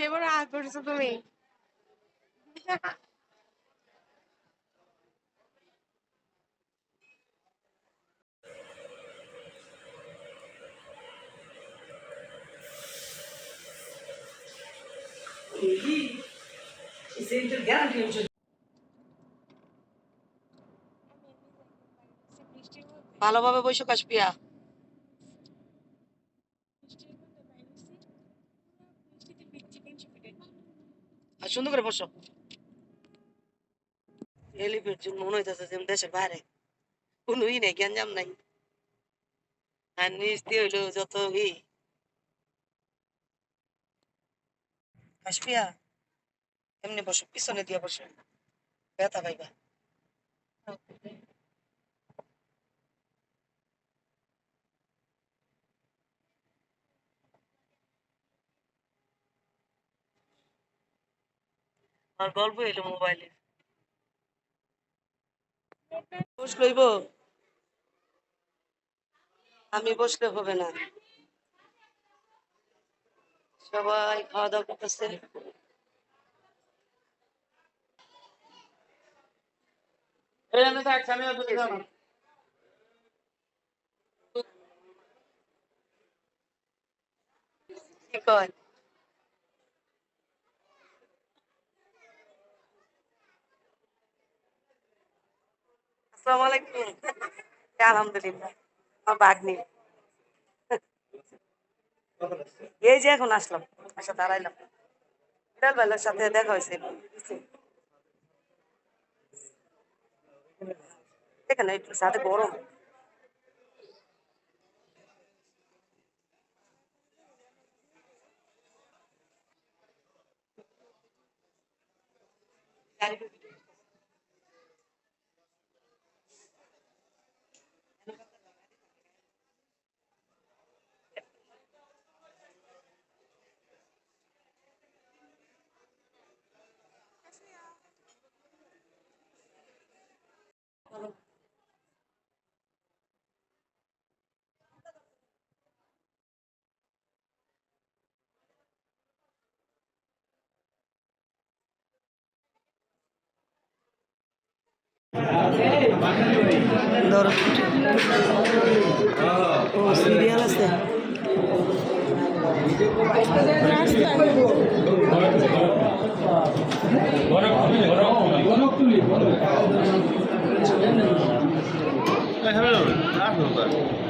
আমি যেবার আগ করেছ তুমি? ভালোভাবে বসে কাশপিয়া আর সুন্দর করে বসো। এলিফের জন্য মনে হইতেছে যে দেশের বাইরে। কোনো ই নেই, গ্যাঞ্জাম নাই। আর নিচ দিয়ে হইল যত ই। কাশপিয়া এমনি বসো, পিছনে দিয়ে বসো। ব্যথা পাইবা। আর গল্প এলো মোবাইলে বস লইব? আমি বসলে হবে না। সবাই খাওয়া দাওয়া করতেছে কি কয়? এই যে এখন আসলাম আচ্ছা দাঁড়াইলাম। বিড়াল বেলার সাথে দেখা হয়েছে। সাথে গরম। সিরিয়াল আছে হ্যাঁ ভালো আছেন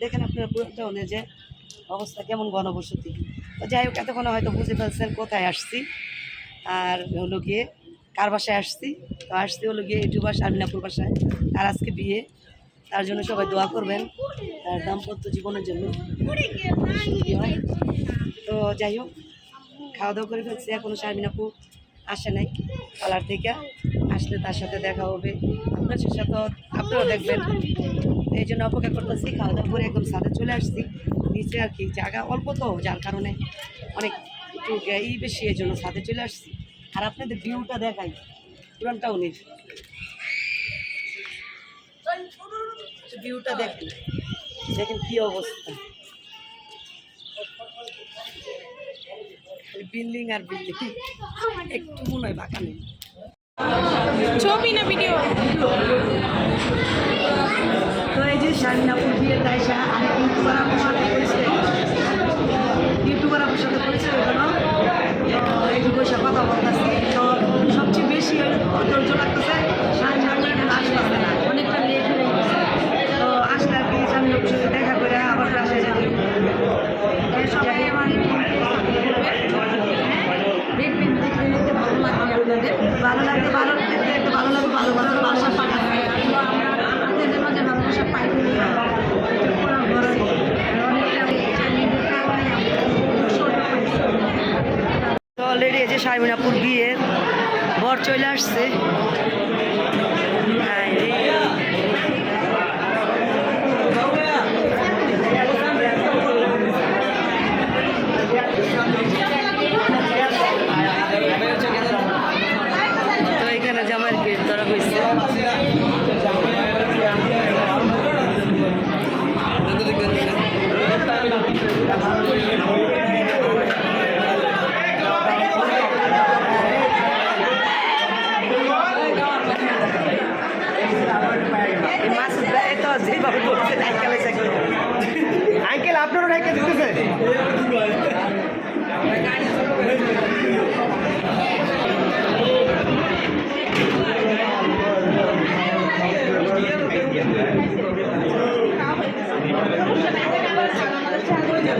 দেখেন যে অবস্থা, কেমন গণবসতি। যাই হোক, এতক্ষণ হয়তো বুঝে ফেলছেন কোথায় আসছি। আর হলো গিয়ে কার বাসায় আসছি? তো আসছি হলো গিয়ে ইউটিউবার শারমিনাপুর বাসায়। আর আজকে বিয়ে। তার জন্য সবাই দোয়া করবেন। তার দাম্পত্য জীবনের জন্য। তো যাই হোক, খাওয়া দাওয়া করে ফেলছি। এখনও শারমিনাপু আসে নাই। পালার থেকে আসলে তার সাথে দেখা হবে। আপনার সাথে আপনারাও দেখবেন। এই জন্য অপেক্ষা করতেছি খাওয়া দাওয়া করে একদম সাথে চলে আসছি। নিচে আর কি জায়গা অল্প তো, যার কারণে অনেক একটু ই বেশি, এই জন্য সাথে চলে আসছি। আর আপনাদের ভিউটা দেখাই পুরানটা উনিশ ভিউটা দেখেন। দেখেন কী অবস্থা। বিল্ডিং আর বিল্ডিং। একটু মনে হয় বাঁকা নেই। ছবি না ভিডিও তো এই যে শারমিনাপুর বিয়ের দায়সা আমি ইউটিউবার আমার সাথে করেছে। ইউটিউবার আমার সাথে করেছে ওখানে একটু বসে কথা বলতেছি। তো সবচেয়ে বেশি ধৈর্য লাগতেছে শারমিনাপুর আসতেছে না অনেকটা লেট হয়ে গেছে তো আসলে আর কি শারমিনাপুর সাথে দেখা করে আবার আসে যাবে সবাই আমার দেখবেন দেখতে দেখতে ভালো লাগবে আপনাদের ভালো লাগবে ভালো দেখতে দেখতে ভালো লাগবে ভালো ভালো বাসা পাঠাবে আপনাদের মাঝে ভালোবাসা পাই শারমিনাপুর বিয়ের বর চলে আসছে হায় রে। তো এখানে জামার গেট ধরা হয়েছে মাছ দেয় তো যেভাবে বলছে নাইকালে চাকরি আঙ্কেল আপনারও নাইকে দিতেছে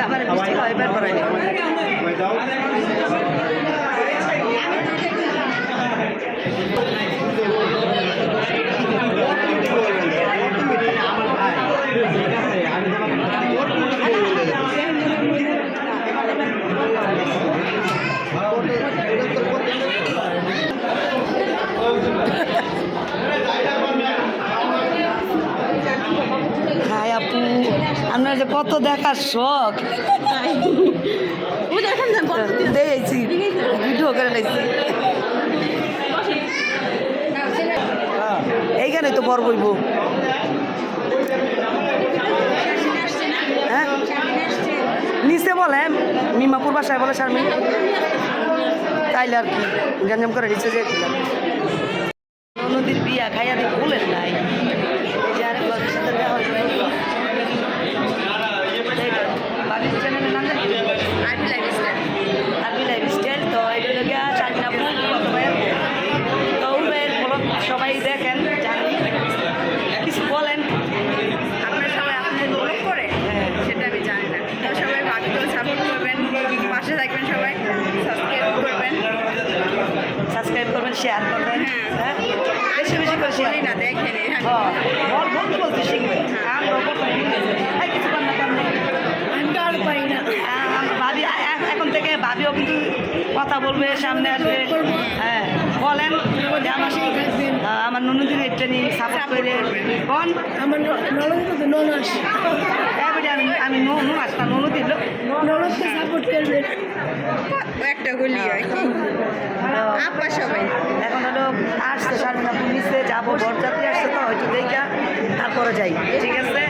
আমার বৃষ্টি হয় বের করায়নি হাই আপু আপনার যে কত দেখার শখ। দেখেছি ভিডিও করে নিয়েছি এইখানে তো বড় বইব। হ্যাঁ? নিচে বলে মিমাপুর বাসায় বলে শারমিন তাইলে আর কি গ্যাঞ্জাম করে নিচে যে নদীর বিয়া খাইয়া দিয়ে ভুলেন নাই এই যে আরেক বাবুর সাথে দেখা হয়েছে বাবির চ্যানেলের নাম জানি আরবি লাইফস্টাইল আরবি লাইফস্টাইল তো এটা হলো গিয়া চাকনা কত ভাইয়ের তো ওই ভাইয়ের ব্লগ সবাই দেখেন জানি কিছু বলেন আপনারা সবাই আপনাদের ব্লগ করে হ্যাঁ। সেটা আমি জানি না তো সবাই ভাবিকেও সাপোর্ট করবেন পাশে থাকবেন সবাই সাবস্ক্রাইব করবেন সাবস্ক্রাইব করবেন শেয়ার করবেন হ্যাঁ। বেশি বেশি করে শেয়ার না দেখেন হ্যাঁ। বল বলতে বলতে শিখবে? আমরা প্রথম কিছু না ভাবি এখন থেকে ভাবিও কিন্তু কথা বলবে সামনে আসবে। হ্যাঁ বলেন। ননদিনের সাপোর্ট করে কোন? আমার নলঙ্ক ননাস এবারে আমি আমি নুন আসতাম ননদির লোক নলঙ্ককে সাপোর্ট করবে। একটা গুলি হয়। আপা সবাই। এখন হলো আসছে সারমিনা পুলিশে যাব বরযাত্রী আসছে তো হয়তো দেখা তারপরে যাই। ঠিক আছে?